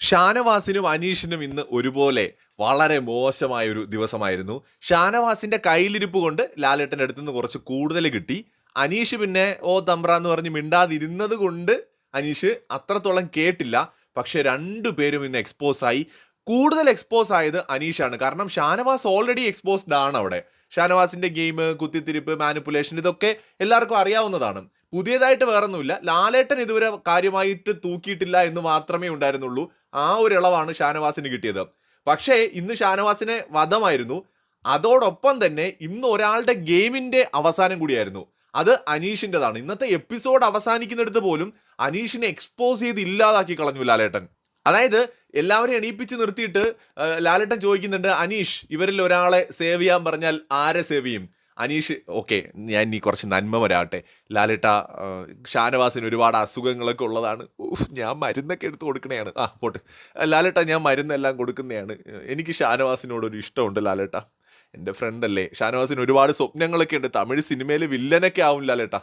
ഷാനവാസിനും അനീഷിനും ഇന്ന് ഒരുപോലെ വളരെ മോശമായ ഒരു ദിവസമായിരുന്നു. ഷാനവാസിന്റെ കയ്യിലിരിപ്പ് കൊണ്ട് ലാലേട്ടന്റെ അടുത്ത് നിന്ന് കുറച്ച് കൂടുതൽ കിട്ടി. അനീഷ് പിന്നെ ഓ തമ്പ്ര എന്ന് പറഞ്ഞ് മിണ്ടാതിരുന്നത് കൊണ്ട് അനീഷ് അത്രത്തോളം കേട്ടില്ല. പക്ഷെ രണ്ടുപേരും ഇന്ന് എക്സ്പോസ് ആയി. കൂടുതൽ എക്സ്പോസ് ആയത് അനീഷാണ്. കാരണം ഷാനവാസ് ഓൾറെഡി എക്സ്പോസ്ഡ് ആണ് അവിടെ. ഷാനവാസിന്റെ ഗെയിം കുത്തിത്തിരിപ്പ് മാനിപ്പുലേഷൻ ഇതൊക്കെ എല്ലാവർക്കും അറിയാവുന്നതാണ്. പുതിയതായിട്ട് വേറൊന്നുമില്ല. ലാലേട്ടൻ ഇതുവരെ കാര്യമായിട്ട് തൂക്കിയിട്ടില്ല എന്ന് മാത്രമേ ഉണ്ടായിരുന്നുള്ളൂ. ആ ഒരു ഇളവാണ് ഷാനവാസിന് കിട്ടിയത്. പക്ഷേ ഇന്ന് ഷാനവാസിനെ വധമായിരുന്നു. അതോടൊപ്പം തന്നെ ഇന്ന് ഒരാളുടെ ഗെയിമിന്റെ അവസാനം കൂടിയായിരുന്നു. അത് അനീഷിന്റെതാണ് ഇന്നത്തെ എപ്പിസോഡ് അവസാനിക്കുന്നിടത്ത് പോലും അനീഷിനെ എക്സ്പോസ് ചെയ്ത് ഇല്ലാതാക്കി കളഞ്ഞു ലാലേട്ടൻ. അതായത് എല്ലാവരെയും എണീപ്പിച്ച് നിർത്തിയിട്ട് ലാലട്ടൻ ചോദിക്കുന്നുണ്ട് അനീഷ് ഇവരിൽ ഒരാളെ സേവ് ചെയ്യാൻ പറഞ്ഞാൽ ആരെ സേവ് ചെയ്യും? അനീഷ് ഓക്കെ ഞാൻ ഇനി കുറച്ച് നന്മ വരാട്ടെ ലാലേട്ട ഷാനവാസിന് ഒരുപാട് അസുഖങ്ങളൊക്കെ ഉള്ളതാണ്. ഞാൻ മരുന്നൊക്കെ എടുത്ത് കൊടുക്കണേയാണ്. ആ പോട്ട്. ലാലേട്ട ഞാൻ മരുന്നെല്ലാം കൊടുക്കുന്നതാണ്. എനിക്ക് ഷാനവാസിനോടൊരു ഇഷ്ടമുണ്ട് ലാലേട്ട. എന്റെ ഫ്രണ്ട് അല്ലേ. ഷാനവാസിന് ഒരുപാട് സ്വപ്നങ്ങളൊക്കെ ഉണ്ട്. തമിഴ് സിനിമയിൽ വില്ലനൊക്കെ ആവും ലാലേട്ട.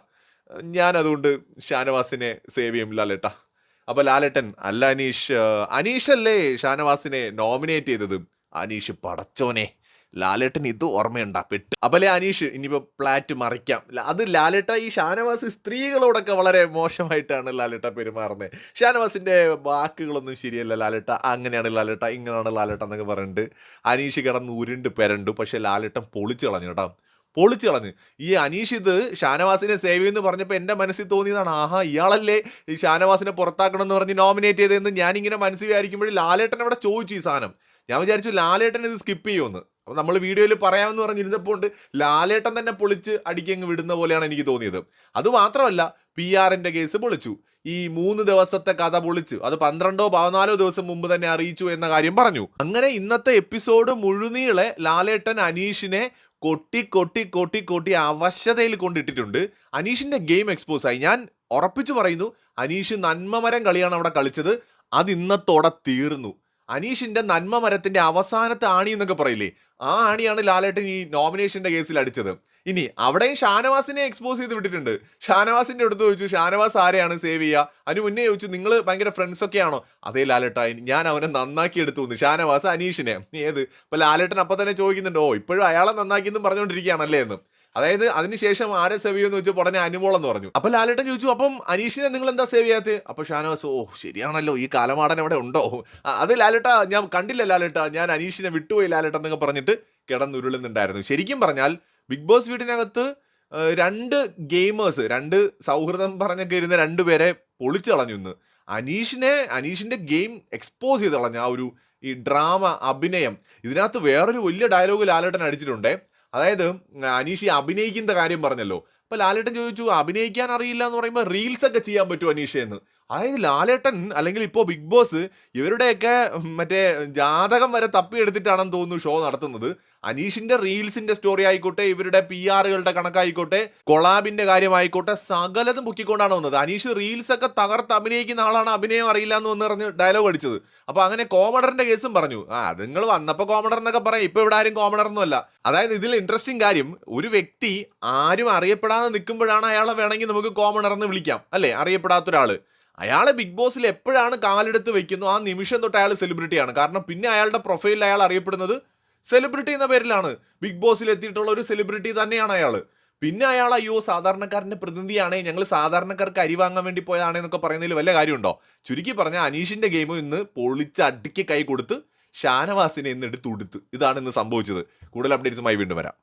ഞാൻ അതുകൊണ്ട് ഷാനവാസിനെ സേവ് ചെയ്യും ലാലേട്ട. അപ്പൊ ലാലേട്ടൻ അല്ല അനീഷ് അനീഷല്ലേ ഷാനവാസിനെ നോമിനേറ്റ് ചെയ്തത്? അനീഷ് പടച്ചോനെ ലാലേട്ടൻ ഇത് ഓർമ്മയുണ്ടാ പെട്ട്. അപ്പലെ അനീഷ് ഇനിയിപ്പോ പ്ലാറ്റ് മറിക്കാം. അത് ലാലേട്ട ഈ ഷാനവാസ് സ്ത്രീകളോടൊക്കെ വളരെ മോശമായിട്ടാണ് ലാലേട്ട പെരുമാറുന്നത് ഷാനവാസിന്റെ വാക്കുകളൊന്നും ശരിയല്ല ലാലേട്ട അങ്ങനെയാണ് ലാലേട്ട ഇങ്ങനെയാണ് ലാലേട്ട എന്നൊക്കെ പറഞ്ഞിട്ട് അനീഷ് കിടന്ന് ഉരുണ്ട് പെരണ്ടു പക്ഷെ ലാലേട്ടൻ പൊളിച്ചു കളഞ്ഞു കേട്ടോ. പൊളിച്ചു കളഞ്ഞ്. ഈ അനീഷ് ഇത് ഷാനവാസിനെ സേവ് ചെയ്യുമെന്ന് പറഞ്ഞപ്പോൾ എന്റെ മനസ്സിൽ തോന്നിയതാണ് ആഹാ ഇയാളല്ലേ ഈ ഷാനവാസിനെ പുറത്താക്കണം എന്ന് പറഞ്ഞ് നോമിനേറ്റ് ചെയ്തതെന്ന് ഞാനിങ്ങനെ മനസ്സിൽ വിചാരിക്കുമ്പോൾ ലാലേട്ടൻ അവിടെ ചോദിച്ചു ഈ സാധനം. ഞാൻ വിചാരിച്ചു ലാലേട്ടൻ ഇത് സ്കിപ്പ് ചെയ്യുമെന്ന്. അപ്പോൾ നമ്മൾ വീഡിയോയിൽ പറയാമെന്ന് പറഞ്ഞിരുന്നപ്പോൾ ഉണ്ട് ലാലേട്ടൻ തന്നെ പൊളിച്ച് അടിക്കങ്ങ് വിടുന്ന പോലെയാണ് എനിക്ക് തോന്നിയത്. അതുമാത്രമല്ല പി ആറിന്റെ കേസ് പൊളിച്ചു. ഈ മൂന്ന് ദിവസത്തെ കഥ പൊളിച്ചു അത് പന്ത്രണ്ടോ പതിനാലോ ദിവസം മുമ്പ് തന്നെ അറിയിച്ചു എന്ന കാര്യം പറഞ്ഞു. അങ്ങനെ ഇന്നത്തെ എപ്പിസോഡ് മുഴുനീളെ ലാലേട്ടൻ അനീഷിനെ കൊട്ടി കൊട്ടി കൊട്ടി കൊട്ടി അവശതയിൽ കൊണ്ടിട്ടിട്ടുണ്ട്. അനീഷിന്റെ ഗെയിം എക്സ്പോസ് ആയി. ഞാൻ ഉറപ്പിച്ചു പറയുന്നു അനീഷ് നന്മമരം കളിയാണ് അവിടെ കളിച്ചത്. അത് ഇന്നത്തോടെ തീർന്നു. അനീഷിന്റെ നന്മമരത്തിന്റെ അവസാനത്തെ ആണി എന്നൊക്കെ പറയില്ലേ? ആ ആണിയാണ് ലാലേട്ടൻ ഈ നോമിനേഷന്റെ കേസിൽ അടിച്ചത്. ഇനി അവിടെയും ഷാനവാസിനെ എക്സ്പോസ് ചെയ്ത് വിട്ടിട്ടുണ്ട്. ഷാനവാസിന്റെ അടുത്ത് ചോദിച്ചു ഷാനവാസ് ആരെയാണ് സേവ് ചെയ്യുക? അതിന് മുന്നേ ചോദിച്ചു നിങ്ങൾ ഭയങ്കര ഫ്രണ്ട്സ് ഒക്കെ ആണോ? അതേ ലാലേട്ട ഞാൻ അവനെ നന്നാക്കി എടുത്തു എന്ന്. ഷാനവാസ് അനീഷിനെ. ഏത്? ഇപ്പൊ ലാലേട്ടൻ അപ്പൊ തന്നെ ചോദിക്കുന്നുണ്ട് ഓ ഇപ്പോഴും അയാളെ നന്നാക്കി എന്നും പറഞ്ഞുകൊണ്ടിരിക്കുകയാണല്ലേ എന്ന്. അതായത് അതിനുശേഷം ആരെ സേവ് ചെയ്യുമെന്ന് ചോദിച്ചു ഉടനെ അനുമോൾ എന്ന് പറഞ്ഞു. അപ്പൊ ലാലേട്ടൻ ചോദിച്ചു അപ്പം അനീഷിനെ നിങ്ങൾ എന്താ സേവ് ചെയ്യാത്ത? അപ്പൊ ഷാനവാസ് ഓ ശരിയാണല്ലോ ഈ കാലമാടൻ അവിടെ ഉണ്ടോ? അത് ലാലേട്ട ഞാൻ കണ്ടില്ല ലാലേട്ട ഞാൻ അനീഷിനെ വിട്ടുപോയി ലാലേട്ട എന്നൊക്കെ പറഞ്ഞിട്ട് കിടന്നുരുളുന്നുണ്ടായിരുന്നു. ശരിക്കും പറഞ്ഞാൽ ബിഗ് ബോസ് വീട്ടിനകത്ത് രണ്ട് ഗെയിമേഴ്സ് രണ്ട് സൗഹൃദം പറഞ്ഞൊക്കെ ഇരുന്ന രണ്ടുപേരെ പൊളിച്ചു കളഞ്ഞു ഇന്ന്. അനീഷിനെ അനീഷിന്റെ ഗെയിം എക്സ്പോസ് ചെയ്ത് കളഞ്ഞു ആ ഒരു ഈ ഡ്രാമ അഭിനയം. ഇതിനകത്ത് വേറൊരു വലിയ ഡയലോഗ് ലാലേട്ടൻ അടിച്ചിട്ടുണ്ട്. അതായത് അനീഷ് ഈ അഭിനയിക്കുന്ന കാര്യം പറഞ്ഞല്ലോ. അപ്പോൾ ലാലേട്ടൻ ചോദിച്ചു അഭിനയിക്കാൻ അറിയില്ല എന്ന് പറയുമ്പോൾ റീൽസ് ഒക്കെ ചെയ്യാൻ പറ്റുമോ അനീഷ എന്ന് അതായത് ലാലേട്ടൻ അല്ലെങ്കിൽ ഇപ്പോൾ ബിഗ് ബോസ് ഇവരുടെയൊക്കെ മറ്റേ ജാതകം വരെ തപ്പിയെടുത്തിട്ടാണെന്ന് തോന്നുന്നു ഷോ നടത്തുന്നത്. അനീഷിന്റെ റീൽസിന്റെ സ്റ്റോറി ആയിക്കോട്ടെ ഇവരുടെ പി ആറുകളുടെ കണക്കായിക്കോട്ടെ കൊളാബിന്റെ കാര്യമായിക്കോട്ടെ സകലതും പൊക്കിക്കൊണ്ടാണ് വന്നത്. അനീഷ് റീൽസ് ഒക്കെ തകർത്ത് അഭിനയിക്കുന്ന ആളാണ് അഭിനയം അറിയില്ല എന്ന് വന്ന് പറഞ്ഞ് ഡയലോഗ് അടിച്ചത്. അപ്പൊ അങ്ങനെ കോമഡറിന്റെ കേസും പറഞ്ഞു. ആ നിങ്ങൾ വന്നപ്പോൾ കോമഡർ എന്നൊക്കെ പറയാം ഇപ്പൊ ഇവിടെ ആരും കോമഡർ ഒന്നുമല്ല അതായത് ഇതിൽ ഇൻട്രസ്റ്റിംഗ് കാര്യം ഒരു വ്യക്തി ആരും അറിയപ്പെടാതെ നിൽക്കുമ്പോഴാണ് അയാളെ വേണമെങ്കിൽ നമുക്ക് കോമണർ എന്ന് വിളിക്കാം അല്ലേ? അറിയപ്പെടാത്ത ഒരാൾ. അയാളെ ബിഗ് ബോസിൽ എപ്പോഴാണ് കാലെടുത്ത് വെക്കുന്നു? ആ നിമിഷം തൊട്ട് അയാൾ സെലിബ്രിറ്റിയാണ് കാരണം പിന്നെ അയാളുടെ പ്രൊഫൈലിൽ അയാൾ അറിയപ്പെടുന്നത് സെലിബ്രിറ്റി എന്ന പേരിലാണ്. ബിഗ് ബോസിൽ എത്തിയിട്ടുള്ള ഒരു സെലിബ്രിറ്റി തന്നെയാണ് അയാൾ പിന്നെ അയാൾ അയ്യോ സാധാരണക്കാരന്റെ പ്രതിനിധിയാണേ. ഞങ്ങൾ സാധാരണക്കാർക്ക് അരി വാങ്ങാൻ വേണ്ടി പോയതാണേ എന്നൊക്കെ പറയുന്നതിൽ വല്ല കാര്യമുണ്ടോ? ചുരുക്കി പറഞ്ഞാൽ അനീഷിന്റെ ഗെയിം ഇന്ന് പൊളിച്ച് അടിക്ക് കൈ കൊടുത്ത് ഷാനവാസിനെ ഇന്ന് എടുത്തു ഉടുത്ത്. ഇതാണ് ഇന്ന് സംഭവിച്ചത്. കൂടുതൽ അപ്ഡേറ്റ്സുമായി വീണ്ടും വരാം.